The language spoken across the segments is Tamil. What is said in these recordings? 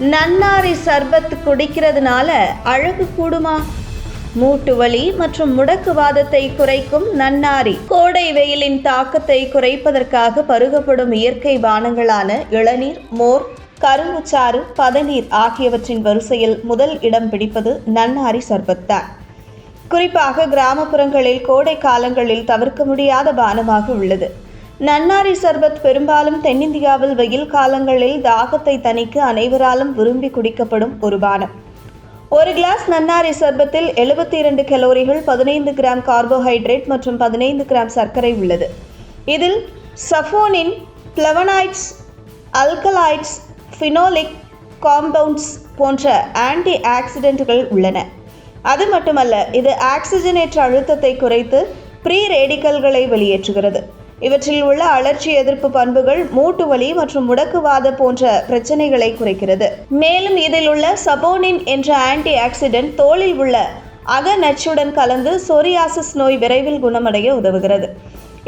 நன்னாரி சர்பத் குடிக்கிறதுனால அழகு கூடுமா? மூட்டு வலி மற்றும் முடக்குவாதத்தை குறைக்கும் நன்னாரி. கோடை வெயிலின் தாக்கத்தை குறைப்பதற்காக பருகப்படும் இயற்கை பானங்களான இளநீர் மோர் கரும்புச்சாறு பதநீர் ஆகியவற்றின் வரிசையில் முதல் இடம் பிடிப்பது நன்னாரி சர்பத் தான் குறிப்பாக கிராமப்புறங்களில் கோடை காலங்களில் தவிர்க்க முடியாத பானமாக உள்ளது. நன்னாரி சர்பத் பெரும்பாலும் தென்னிந்தியாவில் வெயில் காலங்களில் தாகத்தை தணிக்க அனைவராலும் விரும்பி குடிக்கப்படும் ஒரு பானம். ஒரு கிளாஸ் நன்னாரி சர்பத்தில் எழுபத்தி இரண்டு கலோரிகள் பதினைந்து கிராம் கார்போஹைட்ரேட் மற்றும் பதினைந்து கிராம் சர்க்கரை உள்ளது. இதில் சஃபோனின் பிளவனாய்ட்ஸ் அல்கலாய்ட்ஸ் ஃபினோலிக் காம்பவுண்ட்ஸ் போன்ற ஆன்டி ஆக்சிடென்ட்கள் உள்ளன. அது மட்டுமல்ல இது ஆக்சிஜனேற்ற அழுத்தத்தை குறைத்து ப்ரீ ரேடிக்கல்களை வெளியேற்றுகிறது. இவற்றில் உள்ள அழற்சி எதிர்ப்பு பண்புகள் மூட்டு வலி மற்றும் முடக்குவாத போன்ற பிரச்சனைகளை குறைக்கிறது. மேலும் இதில் உள்ள சபோனின் என்ற ஆன்டி ஆக்சிடென்ட் தோலில் உள்ள அகநச்சுடன் கலந்து சொரியாசிஸ் நோய் விரைவில் குணமடைய உதவுகிறது.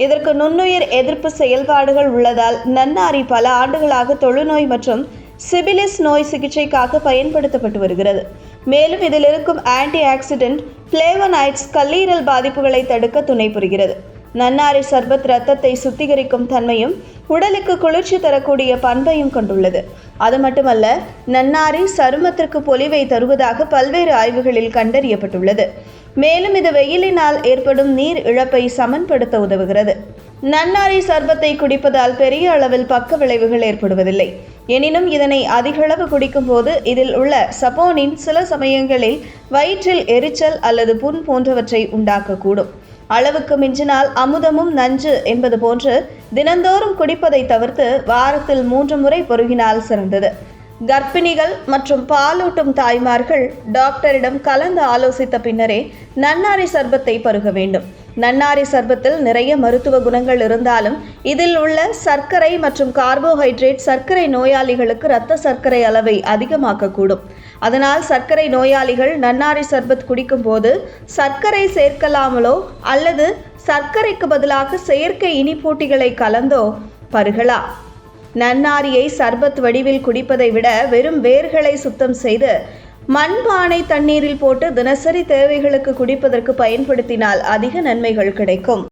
இதற்கு நுண்ணுயிர் எதிர்ப்பு செயல்பாடுகள் உள்ளதால் நன்னாரி பல ஆண்டுகளாக தொழுநோய் மற்றும் சிபிலிஸ் நோய் சிகிச்சைக்காக பயன்படுத்தப்பட்டு வருகிறது. மேலும் இதில் இருக்கும் ஆன்டி ஆக்சிடென்ட் பிளேவனைட்ஸ் கல்லீரல் பாதிப்புகளை தடுக்க துணை புரிகிறது. நன்னாரி சர்பத் ரத்தத்தை சுத்திகரிக்கும் தன்மையும் உடலுக்கு குளிர்ச்சி தரக்கூடிய பண்பையும் கொண்டுள்ளது. அது மட்டுமல்ல நன்னாரி சருமத்திற்கு பொலிவை தருவதாக பல்வேறு ஆய்வுகளில் கண்டறியப்பட்டுள்ளது. மேலும் இது வெயிலினால் ஏற்படும் நீர் இழப்பை சமன்படுத்த உதவுகிறது. நன்னாரி சர்பத்தை குடிப்பதால் பெரிய அளவில் பக்க விளைவுகள் ஏற்படுவதில்லை. எனினும் இதனை அதிகளவு குடிக்கும் போது இதில் உள்ள சப்போனின் சில சமயங்களில் வயிற்றில் எரிச்சல் அல்லது புண் போன்றவற்றை உண்டாக்கக்கூடும். அளவுக்கு மிஞ்சினால் அமுதமும் நஞ்சு என்பது போன்று தினந்தோறும் குடிப்பதை தவிர்த்து வாரத்தில் மூன்று முறை பொருகினால் சிறந்தது. கர்ப்பிணிகள் மற்றும் பாலூட்டும் தாய்மார்கள் டாக்டரிடம் கலந்து ஆலோசித்த பின்னரே நன்னாரி சர்பத்தை பருக வேண்டும். நன்னாரி சர்பத்தில் நிறைய மருத்துவ குணங்கள் இருந்தாலும் இதில் உள்ள சர்க்கரை மற்றும் கார்போஹைட்ரேட் சர்க்கரை நோயாளிகளுக்கு இரத்த சர்க்கரை அளவை அதிகமாக்கக்கூடும். அதனால் சர்க்கரை நோயாளிகள் நன்னாரி சர்பத் குடிக்கும்போது சர்க்கரை சேர்க்கலாமலோ அல்லது சர்க்கரைக்கு பதிலாக செயற்கை இனிப்பூட்டிகளை கலந்தோ பருகலாம் நன்னாரியை சர்பத் வடிவில் குடிப்பதை விட வெறும் வேர்களை சுத்தம் செய்து மண்பானை தண்ணீரில் போட்டு தினசரி தேவைகளுக்கு குடிப்பதற்கு பயன்படுத்தினால் அதிக நன்மைகள் கிடைக்கும்.